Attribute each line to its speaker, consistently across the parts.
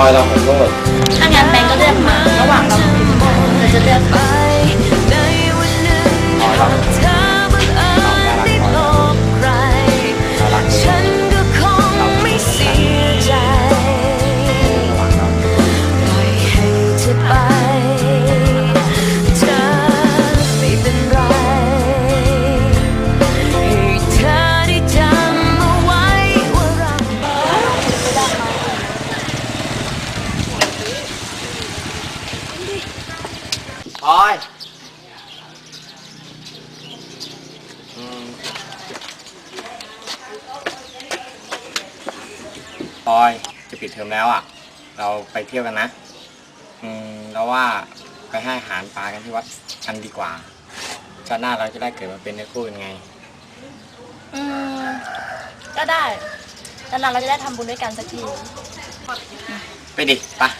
Speaker 1: อยเราขอโทษ
Speaker 2: ถ้างั้นแบงก์ก็เลือกมา ระหว่างเรากับพิมพ์เธอจะเลือกใคร
Speaker 1: พลอยอื
Speaker 3: ม
Speaker 1: พลอยจะปิดเทอมแล้วอะ เราไปเที่ยวกันนะ อืมเราว่าไปให้อาหารปลากันที่วัดกันดีกว่าชาติหน้าเราจะได้เกิดมาเป็นเนื้อคู่กันไง
Speaker 2: อืม ก็ได้นานๆเราจะได้ทำบุญด้วยกันสักที
Speaker 1: ไปดิ ไปะ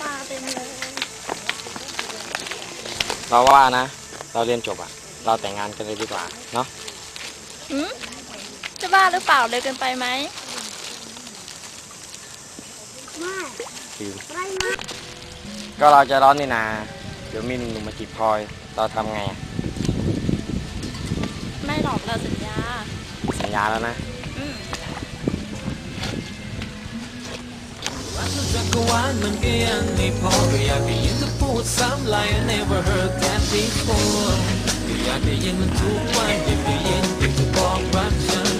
Speaker 2: ปลาเต็มเลย
Speaker 1: เราว่านะ เราเรียนจบอะเราแต่งงานกันเลยดีกว่าเนาะ
Speaker 2: อืมจะบ้าหรือเปล่าเลยเกินไปไหม
Speaker 1: คือก็เราจะร้อนนี่นา เดี๋ยวมีหนุ่มๆมาจีบพลอย เราทำไงอะ
Speaker 2: ไม่หรอกเราสัญญา
Speaker 1: สัญญาแล้วนะ
Speaker 2: อืม
Speaker 4: จักรวาลมันก็ยังไม่พอก็อยากได้ยินเธอ พูดซ้ำ like I never heard that before ก็อยากได้ยินมันทุกวันอยากได้ยินอยากจะบอกรักฉัน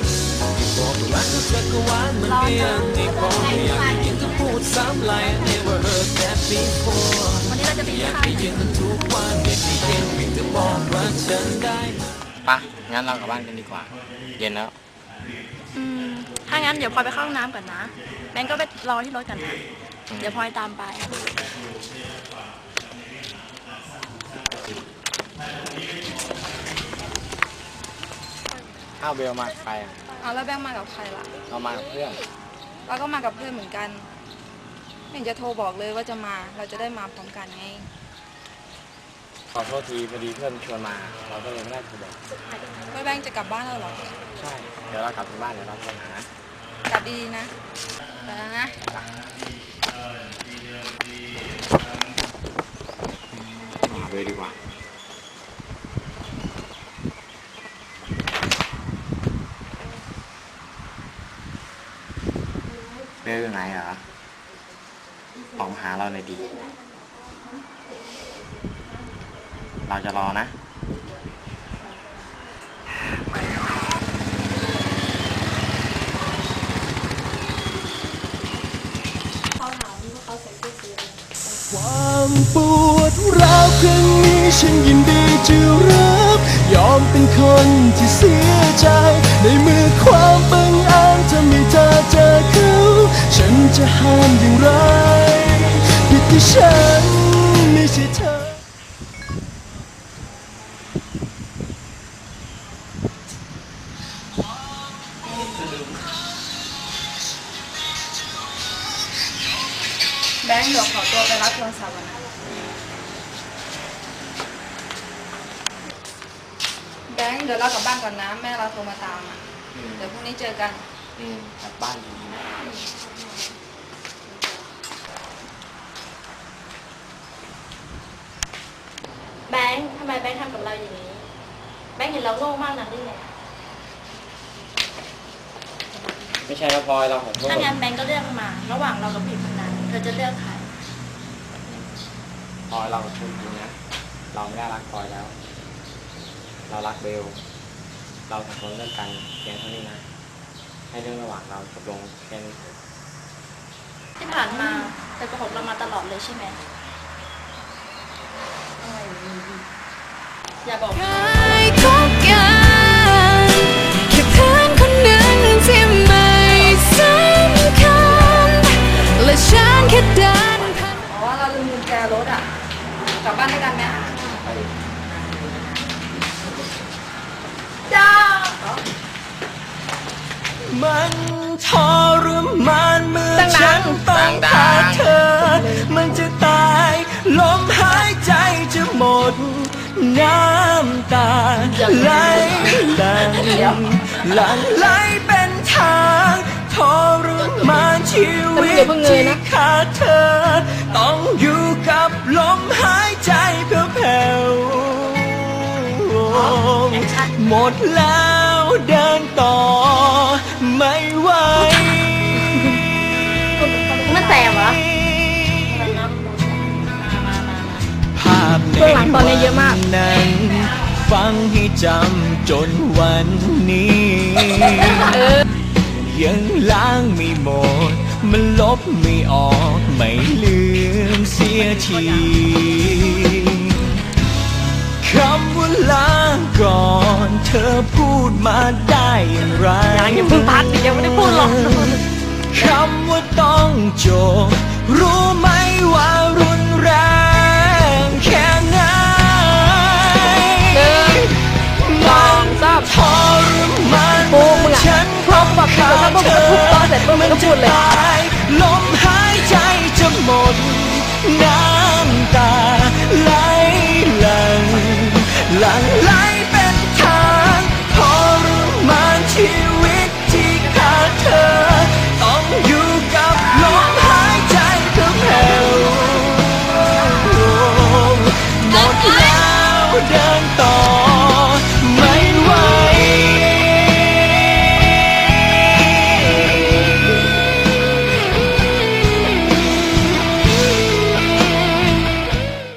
Speaker 4: บอกรักเธอจักรวาลมันก็ยังไม่พอก็อยากได้ยินเธอพูดซ้ำ like I never heard that before
Speaker 2: วันนี้เราจะไป
Speaker 4: อยาก
Speaker 2: ค่าย
Speaker 4: ได้ยินมันทุกวันอยากได้ยินอยากจะบอกรักฉันได้ไหม
Speaker 1: ปะงั้นเรากลับบ้านกันดีกว่า เย็นแล้ว
Speaker 2: อืม ถ้างั้นเดี๋ยวพลอยไปเข้าห้องน้ำก่อนนะแบงก์ก็ไปรอที่รถกันนะ เดี๋ยวพลอยตามไป
Speaker 1: อ้าวเบลมาใครอะ
Speaker 5: เอาแล้วแบงค์มากับใครล่ะ
Speaker 1: เรามากับเพื่อน
Speaker 5: เราก็มากับเพื่อนเหมือนกัน ไม่เห็นจะโทรบอกเลยว่าจะมา เราจะได้มาพร้อมกันไง
Speaker 1: ขอโทษทีพอดีเพื่อนชวนมา เราก็เลยไม่ได้โทรบอก
Speaker 5: แล้วแบงค์จะกลับบ้านแล้วเหรอ
Speaker 1: ใช่ เดี๋ยวเรากลับถึงบ้านเดี๋ยวเราโทรหานะ
Speaker 5: กลับดีๆนะไปแล้วนะ
Speaker 1: ห เบลอยู่ไหนเหรอออกมาหาเราหน่อยดี เราจะรอนะ
Speaker 6: ความปวดร้าวครั้งนี้ฉันยินดีจะรับ ยอมเป็นคนที่เสียใจ ในมือความ ฉันไม่ใช่เธอ
Speaker 5: แบงค์เดี๋ยวขอตัวไปรับโทรศัพท์ก่อนนะแบงค์เดี๋ยวเรากลับบ้านก่อนนะ แม่เราโทรมาตามอะ เดี๋ยวพรุ่งนี้เจอกัน
Speaker 1: อืมกลับบ้านดีๆนะ
Speaker 2: แบงค์ทำไมแบงค์ทำกับเราอย่างนี้ แบงค์เห็นเราโง่มากนักได้ไง
Speaker 1: ไม่ใช่นะพลอยเราขอโทษ
Speaker 2: ถ้างั้นแบงก์ก็เลือกมา ระหว่างเรากับพิมพ์นั้น เธอจะเลือกใคร
Speaker 1: พลอยเราขอโทษจริงนะเราไม่ได้รักพลอยแล้ว เรารักเบล เราสองคนเลิกกันเพียงเท่านี้นะ ให้เรื่องระหว่างเราจบลงแค่นี้เถอะ
Speaker 2: ที่ผ่านมาเธอโกหกเรามาตลอดเลยใช่ไหม อย่าบอก
Speaker 3: ให้ทุกอย่างแค่เพื่อนคนหนึ่งที่ไม่สำคัญและฉันแค่เดินผ่าน
Speaker 5: อ๋อเราลืมกุญแจรถอะกลับบ้านด้วยกันไหม
Speaker 2: จ้า
Speaker 6: ไม่มันทรมานเมื่อ
Speaker 5: ดังๆ
Speaker 6: ฉันต้อง
Speaker 1: ดั
Speaker 6: พาง
Speaker 1: ๆ
Speaker 6: เธอ ไหลหลังหลังไหลเป็นทางทรมานชีวิตที่ขาดเธอ ต้องอยู่กับลมหายใจแผ่วๆหมดแล้วเดินต่อไม่ไหว
Speaker 2: มันแสบเหรอ
Speaker 6: ภาพใน
Speaker 2: เบื้องหลังตอนนี้เยอะมาก
Speaker 6: วันนั้น ฟังให้จำจนวันนี้ ยังล้างไม่หมด มันลบไม่ออก ไม่ลืมเสียทีคำว่าลาก่อน เธอพูดมาได้อย่างไร
Speaker 2: ยังอย่าเพิ่งพัดดิยังไม่ได้พูดหรอก
Speaker 6: คำว่าต้องจบรู้ไหมว่า ง
Speaker 5: พูดตอนจปุ๊บมึงพูดเลย
Speaker 6: ตายลมหายใจจะหมด น้ำตาไหลหลังหลังไหลเป็นทางทรมานชีวิตที่ขาดเธอ ต้องอยู่กับลมหายใจเพื่อแผ่วหมดแล้วเดินต่อ